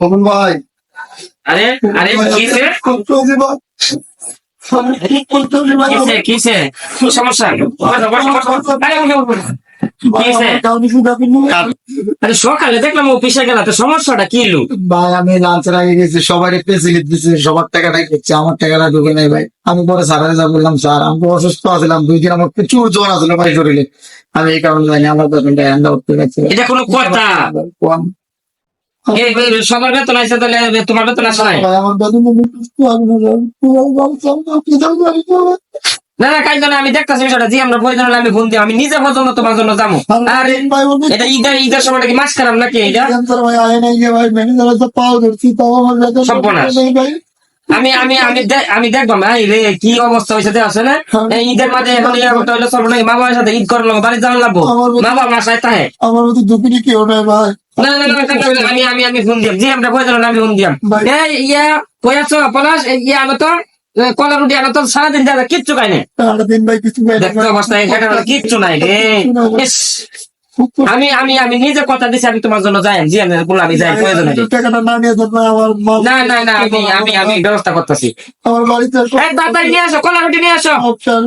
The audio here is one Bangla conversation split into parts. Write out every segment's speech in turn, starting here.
খোকন ভাই আরে আরে কিসে কিসে কিসে সমস্যা সকালে দেখলাম অফিসে গেল সমস্যাটা কি লু ভাই আমি লাঞ্চের আগে গেছি সবাই ফেসিলিটি দিচ্ছে সবার টাকাটা আমার টাকাটা ঢুকে নাই ভাই। আমি পরে স্যারের যা বললাম স্যার আমি অসুস্থ আছিলাম দুই দিন আমার প্রচুর জ্বর আসলো ভাই শরীরে। আমি এই কারণে জানি আমার বেতনটা হ্যান্ড আউট করে এটা কোনো কথা? কম। সবার বেতন আছে তাহলে তোমার বেতন আসে নাই আমার বেতন না, না, আমি? না না আমি দেখতেছি বিষয়টা। জি আমরা প্রয়োজন হলে আমি ফোন দিই আমি নিজে পর্যন্ত তোমার জন্য যাব। আরে এটা ঈদের ঈদের সময়টা কি মাছ খারাপ নাকি এটা আছে আমি আমি আমি দেখব ভাই রে কি অবস্থা হয়েছে দেখ আসলে। এই ঈদের মাঝে এখন ইয়ে করতে নাকি? মা বাবার সাথে ঈদ করার লোক বাড়ি যাওয়ার লাগবো? মা বাবা আসায় তাহে আমার মতো দুপুরি কেউ নাই ভাই। না না না না, না, না, আমি আমি আমি ফোন দিয়াম জি আমরা প্রয়োজন হলে আমি ফোন দিয়াম ইয়া কয়াছ পলাশ এই ইয়া আনো তো। এ, কলা রুটি আনো তো সারাদিন যা কিচ্ছু খাই না সারা দিন ভাই কিছু ভাই দেখতে অবস্থা এখানে কিচ্ছু নাই রে। আমি আমি আমি নিজে কথা দিছি আমি তোমার জন্য যাই জি আমি বললাম আমি যাই প্রয়োজন না না না আমি আমি আমি ব্যবস্থা করতেছি। আমার বাড়িতে তাড়াতাড়ি নিয়ে আসো কলা রুটি নিয়ে আসো।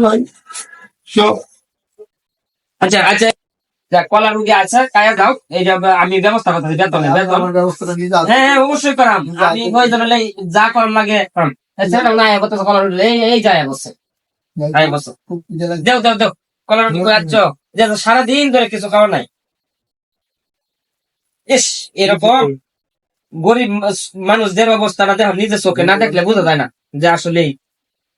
ভাই আচ্ছা আচ্ছা কলা রুগী আছে কায়া দাও। এই যে আমি ব্যবস্থা করতেছি বেতনে বেতন। হ্যাঁ হ্যাঁ, অবশ্যই করাম। আমি যা করার লাগে করাম। না এবার কলা রুটি এই এই যায় বসে আই বসে খুব খিদে লাগছে। দেও দেও দেও কলা আচ্ছ। যে সারাদিন ধরে কিছু খাওয়া নাই। ইস এরকম গরিব মানুষদের অবস্থাটা দেখো নিজের চোখে না দেখলে বোঝা যায় না যে আসলে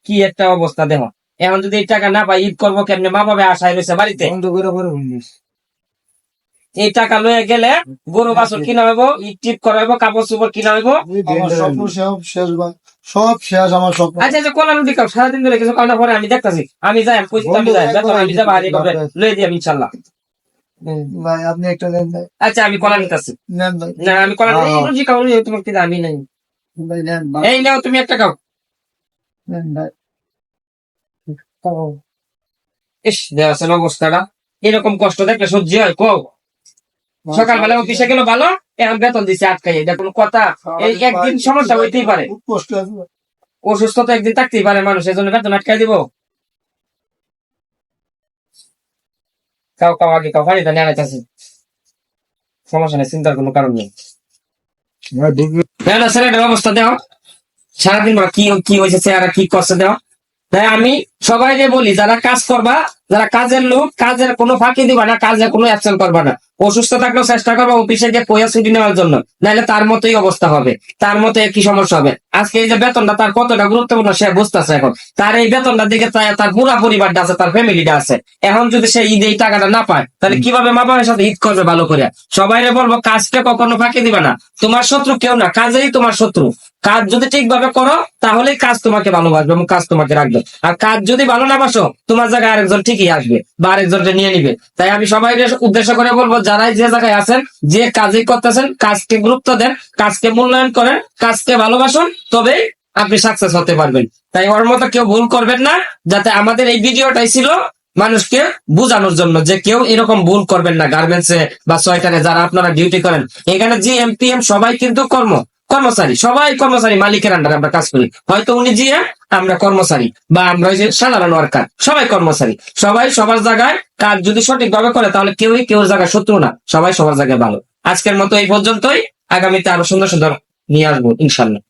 কি একটা অবস্থা দেখো। এখন যদি টাকা না পাই ঈদ করব কেমনে? মা বাবা আশায় রয়েছে বাড়িতে বন্ধ করে পরে হুন্ডিস। এই টাকা লয়ে গেলে গরু বাছুর কিনা হইব টিপ করা হইব কাপড় চোপড় কিনা হইব। সব শেষ সব আমার স্বপ্ন। আচ্ছা আচ্ছা কলা রুটি খাও সারাদিন ধরে কিছু খাওয়া পরে আমি দেখতাছি আমি যাই আমি যাই বেতন আমি যাব হারিয়ে করবে লয়ে দিই আমি ইনশাল্লাহ ভাই আপনি একটা নেন ভাই। আচ্ছা আমি কলা নিতেছি। নেন ভাই। না আমি কলা হ্যাঁ। রুটি খাও তোমার কিনা আমি নাই। ভাই নেন ভাই। এই নাও তুমি একটা খাও। নেন ভাই। ইস দেওয়া অবস্থাটা। এরকম কষ্ট দেখলে সহ্য হয় কও? সকালবেলা অফিসে গেল ভালো এখন বেতন দিছে আটকাই এটা কোনো কথা। এই একদিন সমস্যা হইতেই পারে। অসুস্থ তো একদিন থাকতেই পারে মানুষ এজন্য বেতন আটকাই দিব। কাউ কাউ আগে কাউ সমস্যা নেই চিন্তার কোনো কারণ নেই। ছেলেটার অবস্থা দেও। সারাদিন কি কি হয়েছে চেহারা কি করছে তাই আমি সবাইকে বলি যারা কাজ করবা যারা কাজের লোক কাজের কোনো ফাঁকি দিবা না কাজে কোনো অ্যাবসেন্ট করবা না। অসুস্থ থাকলেও চেষ্টা করবা অফিসে গিয়ে পয়সা ছুটি নেওয়ার জন্য। নাহলে তার মতোই অবস্থা হবে। তার মতো কি সমস্যা হবে। আজকে এই যে বেতনটা তার কতটা গুরুত্বপূর্ণ সে বুঝতেছে এখন। তার এই বেতনটা দিকে তার- তার পুরা পরিবারটা আছে তার ফ্যামিলিটা আছে। এখন যদি সে ঈদ এই টাকাটা না পায় তাহলে কীভাবে মা বাবার সাথে ঈদ করবে ভালো করে? সবাই বলব কাজটা কখনো ফাঁকি দিবে না। তোমার শত্রু কেউ না কাজেই তোমার শত্রু। কাজ যদি ঠিকভাবে করো তাহলেই কাজ তোমাকে ভালোবাসবে এবং কাজ তোমাকে রাখবে। আর কাজ যদি ভালো না বাসো, তোমার জায়গায় আরেকজন ঠিকই আসবে বা আরেকজনকে নিয়ে নিবে। তাই আমি সবাই উদ্দেশ্য করে বলব, যারাই যে জায়গায় আছেন, যে কাজই করতেছেন, কাজকে গুরুত্ব দেন, কাজকে মূল্যায়ন করেন, কাজকে ভালোবাসুন, তবেই আপনি সাকসেস হতে পারবেন। তাই ওর মতো কেউ ভুল করবেন না, যাতে আমাদের এই ভিডিওটাই ছিল মানুষকে বোঝানোর জন্য যে কেউ এরকম ভুল করবেন না গার্মেন্টসে বা সোয়েটারে যারা আপনারা ডিউটি করেন। এখানে জি এমপিএম সবাই কিন্তু কর্ম। কর্মচারী, সবাই কর্মচারী মালিকের আন্ডারে আমরা কাজ করি। হয়তো উনি জিএম আমরা কর্মচারী। বা আমরা যে সাধারণ ওয়ার্কার সবাই কর্মচারী। সবাই সবার জায়গায় কাজ যদি সঠিকভাবে করে, তাহলে কেউই কেউ জায়গায় শত্রু না, সবাই সবার জায়গায় ভালো। আজকের মতো এই পর্যন্তই। আগামীতে আরও সুন্দর সুন্দর নিয়ে আসব ইনশাল্লাহ